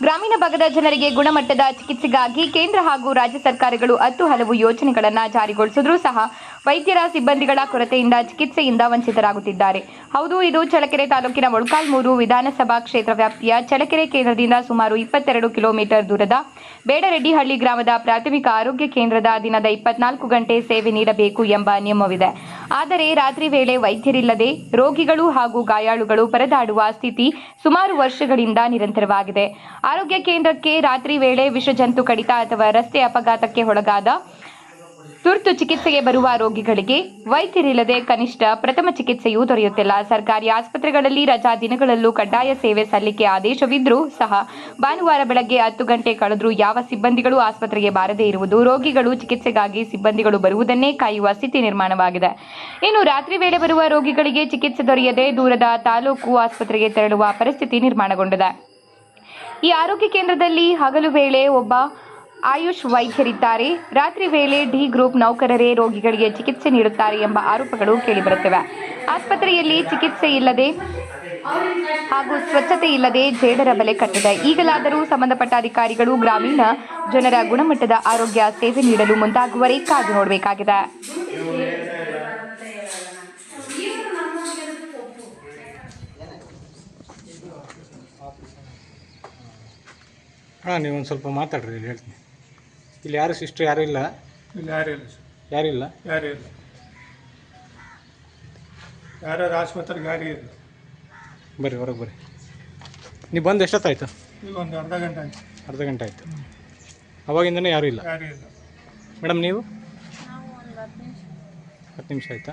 ಗ್ರಾಮೀಣ ಭಾಗದ ಜನರಿಗೆ ಗುಣಮಟ್ಟದ ಚಿಕಿತ್ಸೆಗಾಗಿ ಕೇಂದ್ರ ಹಾಗೂ ರಾಜ್ಯ ಸರ್ಕಾರಗಳು ಹತ್ತು ಹಲವು ಯೋಜನೆಗಳನ್ನು ಜಾರಿಗೊಳಿಸಿದ್ರೂ ಸಹ ವೈದ್ಯರ ಸಿಬ್ಬಂದಿಗಳ ಕೊರತೆಯಿಂದ ಚಿಕಿತ್ಸೆಯಿಂದ ವಂಚಿತರಾಗುತ್ತಿದ್ದಾರೆ. ಹೌದು, ಇದು ಚಳಕೆರೆ ತಾಲೂಕಿನ ಮೊಳಕಾಲ್ಮೂರು ವಿಧಾನಸಭಾ ಕ್ಷೇತ್ರ ವ್ಯಾಪ್ತಿಯ ಚಳಕೆರೆ ಕೇಂದ್ರದಿಂದ ಸುಮಾರು ಇಪ್ಪತ್ತೆರಡು ಕಿಲೋಮೀಟರ್ ದೂರದ ಬೇಡರೆಡ್ಡಿಹಳ್ಳಿ ಗ್ರಾಮದ ಪ್ರಾಥಮಿಕ ಆರೋಗ್ಯ ಕೇಂದ್ರದ ದಿನದ ಇಪ್ಪತ್ನಾಲ್ಕು ಗಂಟೆ ಸೇವೆ ನೀಡಬೇಕು ಎಂಬ ನಿಯಮವಿದೆ. ಆದರೆ ರಾತ್ರಿ ವೇಳೆ ವೈದ್ಯರಿಲ್ಲದೆ ರೋಗಿಗಳು ಹಾಗೂ ಗಾಯಾಳುಗಳು ಪರದಾಡುವ ಸ್ಥಿತಿ ಸುಮಾರು ವರ್ಷಗಳಿಂದ ನಿರಂತರವಾಗಿದೆ. ಆರೋಗ್ಯ ಕೇಂದ್ರಕ್ಕೆ ರಾತ್ರಿ ವೇಳೆ ವಿಷಜಂತು ಕಡಿತ ಅಥವಾ ರಸ್ತೆ ಅಪಘಾತಕ್ಕೆ ಒಳಗಾದ ತುರ್ತು ಚಿಕಿತ್ಸೆಗೆ ಬರುವ ರೋಗಿಗಳಿಗೆ ವೈದ್ಯರಿಲ್ಲದೆ ಕನಿಷ್ಠ ಪ್ರಥಮ ಚಿಕಿತ್ಸೆಯೂ ದೊರೆಯುತ್ತಿಲ್ಲ. ಸರ್ಕಾರಿ ಆಸ್ಪತ್ರೆಗಳಲ್ಲಿ ರಜಾ ದಿನಗಳಲ್ಲೂ ಕಡ್ಡಾಯ ಸೇವೆ ಸಲ್ಲಿಕೆ ಆದೇಶವಿದ್ರೂ ಸಹ ಭಾನುವಾರ ಬೆಳಗ್ಗೆ ಹತ್ತು ಗಂಟೆ ಕಳೆದರೂ ಯಾವ ಸಿಬ್ಬಂದಿಗಳು ಆಸ್ಪತ್ರೆಗೆ ಬಾರದೇ ಇರುವುದು, ರೋಗಿಗಳು ಚಿಕಿತ್ಸೆಗಾಗಿ ಸಿಬ್ಬಂದಿಗಳು ಬರುವುದನ್ನೇ ಕಾಯುವ ಸ್ಥಿತಿ ನಿರ್ಮಾಣವಾಗಿದೆ. ಇನ್ನು ರಾತ್ರಿ ವೇಳೆ ಬರುವ ರೋಗಿಗಳಿಗೆ ಚಿಕಿತ್ಸೆ ದೊರೆಯದೆ ದೂರದ ತಾಲೂಕು ಆಸ್ಪತ್ರೆಗೆ ತೆರಳುವ ಪರಿಸ್ಥಿತಿ ನಿರ್ಮಾಣಗೊಂಡಿದೆ. ಈ ಆರೋಗ್ಯ ಕೇಂದ್ರದಲ್ಲಿ ಹಗಲು ವೇಳೆ ಒಬ್ಬ ಆಯುಷ್ ವೈದ್ಯರಿದ್ದಾರೆ. ರಾತ್ರಿ ವೇಳೆ ಡಿ ಗ್ರೂಪ್ ನೌಕರರೇ ರೋಗಿಗಳಿಗೆ ಚಿಕಿತ್ಸೆ ನೀಡುತ್ತಾರೆ ಎಂಬ ಆರೋಪಗಳು ಕೇಳಿಬರುತ್ತಿವೆ. ಆಸ್ಪತ್ರೆಯಲ್ಲಿ ಚಿಕಿತ್ಸೆ ಇಲ್ಲದೆ ಹಾಗೂ ಸ್ವಚ್ಛತೆ ಇಲ್ಲದೆ ಜೇಡರ ಬಲೆ ಕಟ್ಟಿದೆ. ಈಗಲಾದರೂ ಸಂಬಂಧಪಟ್ಟ ಅಧಿಕಾರಿಗಳು ಗ್ರಾಮೀಣ ಜನರ ಗುಣಮಟ್ಟದ ಆರೋಗ್ಯ ಸೇವೆ ನೀಡಲು ಮುಂದಾಗುವರೇ ಕಾದು ನೋಡಬೇಕಾಗಿದೆ. ಹಾಂ ನೀವು ಒಂದು ಸ್ವಲ್ಪ ಮಾತಾಡ್ರಿ, ಹೇಳ್ತೀನಿ. ಇಲ್ಲಿ ಯಾರು ಸಿಸ್ಟರ್ ಯಾರು ಇಲ್ಲ? ಇಲ್ಲಿ ಯಾರು ಇಲ್ಲ ಸರ್. ಯಾರೂ ಇಲ್ಲ? ಯಾರು ಇಲ್ಲ. ಯಾರ್ಯಾರು ಆಸ್ಪತ್ರೆಗೆ ಯಾರು ಇಲ್ಲ. ಬರ್ರಿ ಹೊರಗೆ ಬರ್ರಿ. ನೀವು ಬಂದು ಎಷ್ಟೊತ್ತಾಯ್ತು? ಈಗ ಒಂದು ಅರ್ಧ ಗಂಟೆ ಆಯ್ತು. ಅರ್ಧ ಗಂಟೆ ಆಯಿತು. ಅವಾಗಿಂದನೇ ಯಾರು ಇಲ್ಲ? ಯಾರು ಇಲ್ಲ. ಮೇಡಮ್ ನೀವು? ಹತ್ತು ನಿಮಿಷ. ಆಯಿತಾ?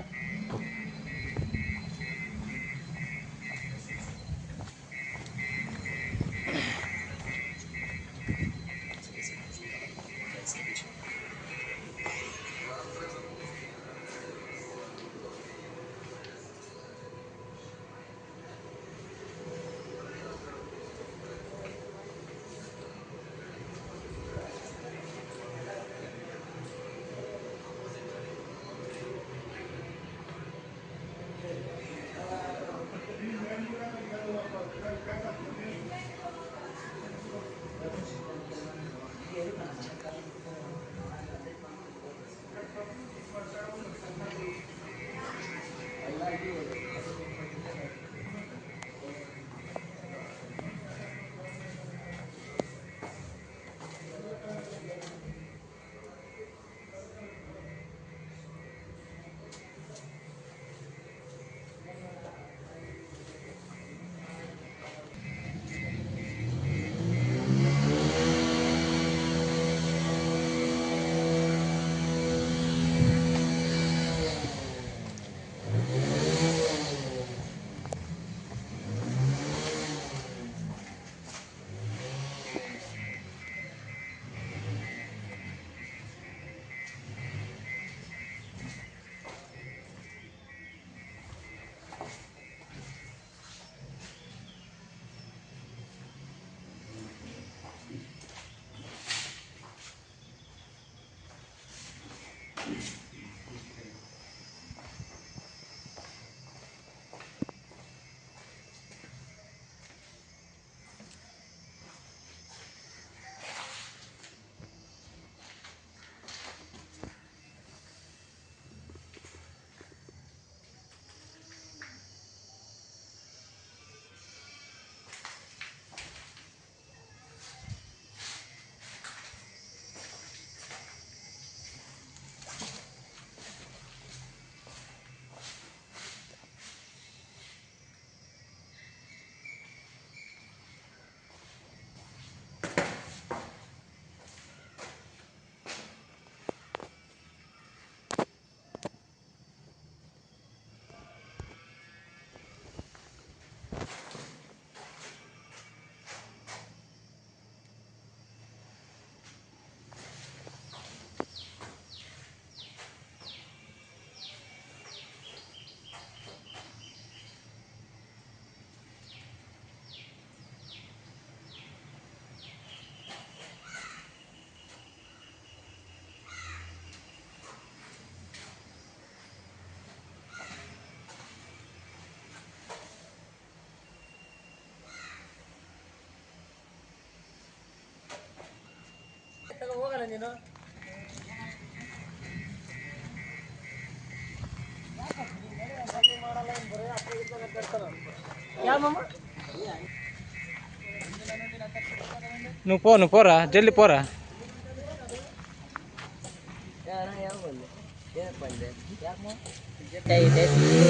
నువ్వు పో నువ్వు పోరా జల్ది పోరా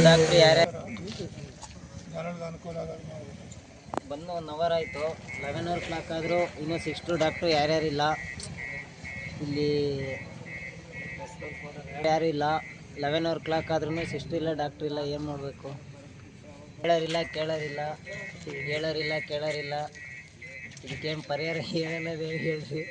ಡಾಕ್ಟ್ರು ಯಾರ್ಯಾರು ಜನರದ ಅನುಕೂಲ ಆಗೋದು ಮಾಡ್ಬೇಕು. ಬಂದು ಒನ್ ಅವರ್ ಆಯಿತು ಲೆವೆನ್ ಓ ಕ್ಲಾಕ್ ಆದರೂ ಇನ್ನೂ ಸಿಕ್ಸ್ಟು ಡಾಕ್ಟ್ರು ಯಾರ್ಯಾರಿಲ್ಲ ಇಲ್ಲಿ ಯಾರೂ ಇಲ್ಲ. ಲೆವೆನ್ ಓ ಕ್ಲಾಕ್ ಆದ್ರೂ ಸಿಸ್ಟರ್ ಇಲ್ಲ ಡಾಕ್ಟ್ರ್ ಇಲ್ಲ, ಏನು ಮಾಡಬೇಕು? ಹೇಳೋರಿಲ್ಲ, ಕೇಳೋರಿಲ್ಲ. ಹೇಳೋರಿಲ್ಲ, ಕೇಳೋರಿಲ್ಲ. ಇದಕ್ಕೇನು ಪರಿಹಾರ ಏನೇನದೇ ಹೇಳ್ರಿ